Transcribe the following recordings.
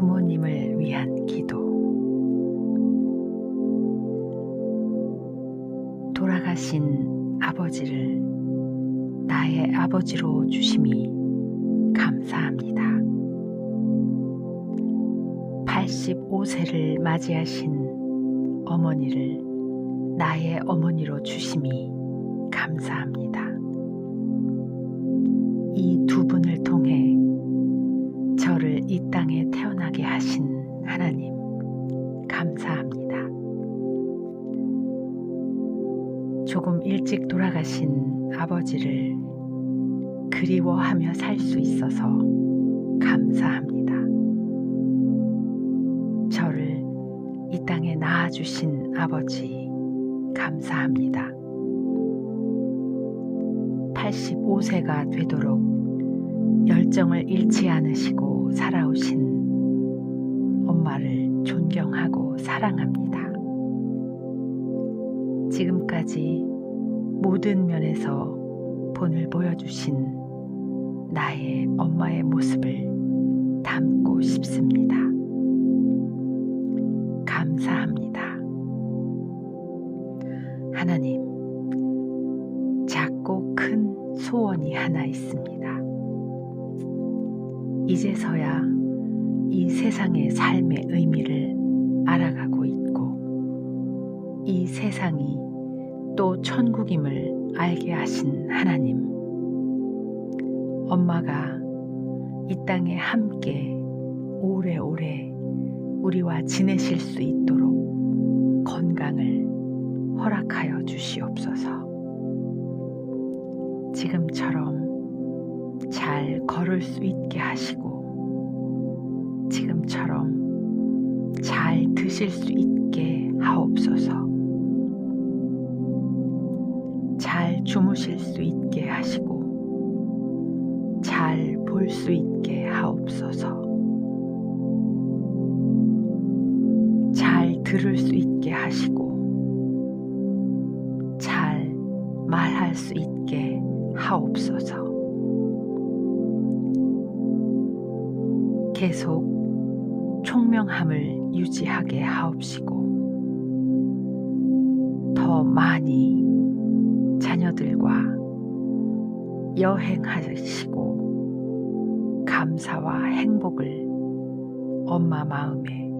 부모님을 위한 기도 돌아가신 아버지를 나의 아버지로 주심이 감사합니다. 85세를 맞이하신 어머니를 나의 어머니로 주심이 감사합니다. 감사합니다. 조금 일찍 돌아가신 아버지를 그리워하며 살 수 있어서 감사합니다. 저를 이 땅에 낳아주신 아버지, 감사합니다. 85세가 되도록 열정을 잃지 않으시고 살아오신 존경하고 사랑합니다. 지금까지 모든 면에서 본을 보여주신 나의 엄마의 모습을 담고 싶습니다. 감사합니다. 하나님, 작고 큰 소원이 하나 있습니다. 이제서야 이 세상의 삶의 의미를 알아가고 있고 이 세상이 또 천국임을 알게 하신 하나님. 엄마가 이 땅에 함께 오래오래 우리와 지내실 수 있도록 건강을 허락하여 주시옵소서. 지금처럼 잘 걸을 수 있게 하시고 잘 드실 수 있게 하옵소서. 잘 주무실 수 있게 하시고 잘 볼 수 있게 하옵소서. 잘 들을 수 있게 하시고 잘 말할 수 있게 하옵소서. 계속 총명함을 유지하게 하옵시고 더 많이 자녀들과 여행하시고 감사와 행복을 엄마 마음에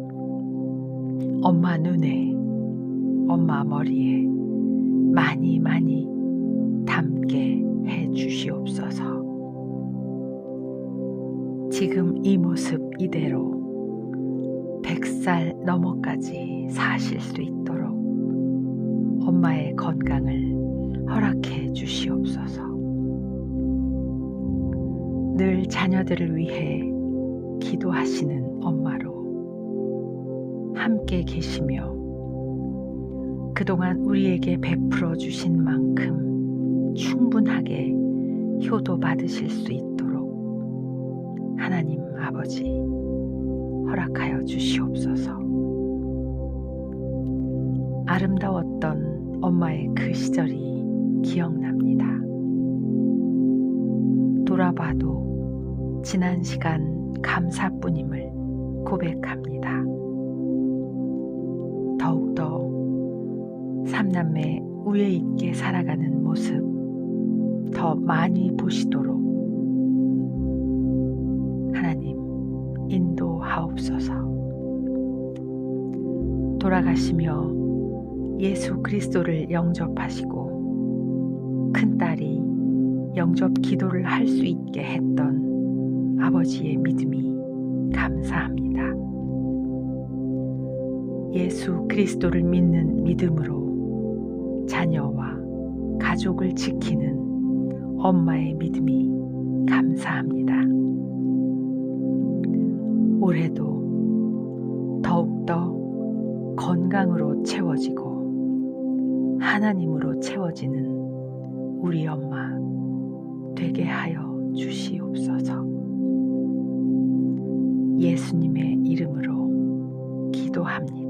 엄마 눈에 엄마 머리에 많이 많이 담게 해 주시옵소서. 지금 이 모습 이대로 100살 넘어까지 사실 수 있도록 엄마의 건강을 허락해 주시옵소서. 늘 자녀들을 위해 기도하시는 엄마로 함께 계시며 그동안 우리에게 베풀어 주신 만큼 충분하게 효도 받으실 수 있도록 하나님 아버지 주시옵소서. 아름다웠던 엄마의 그 시절이 기억납니다. 돌아봐도 지난 시간 감사뿐임을 고백합니다. 더욱더 삼남매 우애 있게 살아가는 모습 더 많이 보시도록 하나님 인도하옵소서. 돌아가시며 예수 그리스도를 영접하시고 큰딸이 영접 기도를 할 수 있게 했던 아버지의 믿음이 감사합니다. 예수 그리스도를 믿는 믿음으로 자녀와 가족을 지키는 엄마의 믿음이 감사합니다. 올해도 채워지고 하나님으로 채워지는 우리 엄마 되게 하여 주시옵소서. 예수님의 이름으로 기도합니다.